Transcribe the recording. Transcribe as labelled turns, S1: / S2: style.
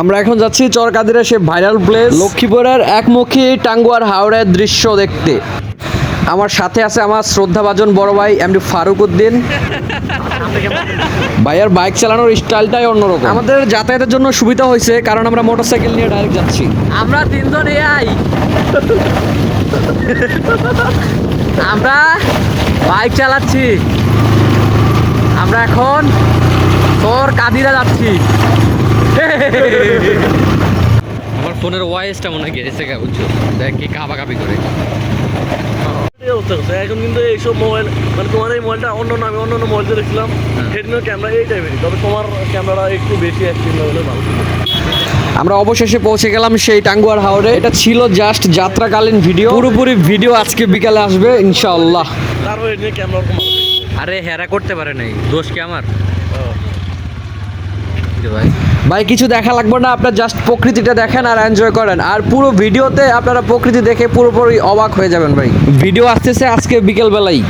S1: আমরা এখন যাচ্ছি চরকাদিরা সে ভাইরাল প্লেস লক্ষ্মীপুরের একমুখী টাঙ্গুয়ার হাওড়ের দৃশ্য দেখতে। আমার সাথে আছে আমার শ্রদ্ধাভাজন বড় ভাই এমডি ফারুক উদ্দিন। ভাইয়ার বাইক চালানোর স্টাইলটাই অন্যরকম। আমাদের যাতায়াতের জন্য সুবিধা হয়েছে, কারণ আমরা মোটরসাইকেল নিয়ে ডাইরেক্ট যাচ্ছি।
S2: আমরা তিনজন এআই আমরা বাইক চালাচ্ছি। আমরা এখন তোর কাদিরা যাচ্ছি।
S1: আমার ফোনের ওয়াইসটা মনে হয় গেছে গা বুঝছ? দেখ কি কাবা কাবি করে।
S3: এখন কিন্তু এইসব মোবাইল মানে তোমার এই মোবাইলটা অন্য না আমি অন্য অন্য মোবাইল দেখছিলাম। হেডমিও ক্যামেরা এই টাইপেরই তবে তোমার ক্যামেরা একটু বেশি অ্যাক্টিভ হলে ভালো।
S1: আমরা অবশেষে পৌঁছে গেলাম সেই টাঙ্গুয়ার হাওড়ে এটা ছিল জাস্ট যাত্রাকালীন ভিডিও পুরোপুরি ভিডিও আজকে বিকালে আসবে ইনশাআল্লাহ।
S2: আরে হেরা করতে পারে নাই দোষ কি আমার?
S1: ভাই। ভাই, কিছু দেখা লাগবে না, আপনার জাস্ট প্রকৃতিটা দেখেন আর এনজয় করেন। আর পুরো ভিডিওতে আপনারা প্রকৃতি দেখে পুরোপুরি অবাক হয়ে যাবেন ভাই। ভিডিও আসতেছে আজকে বিকেল বেলায়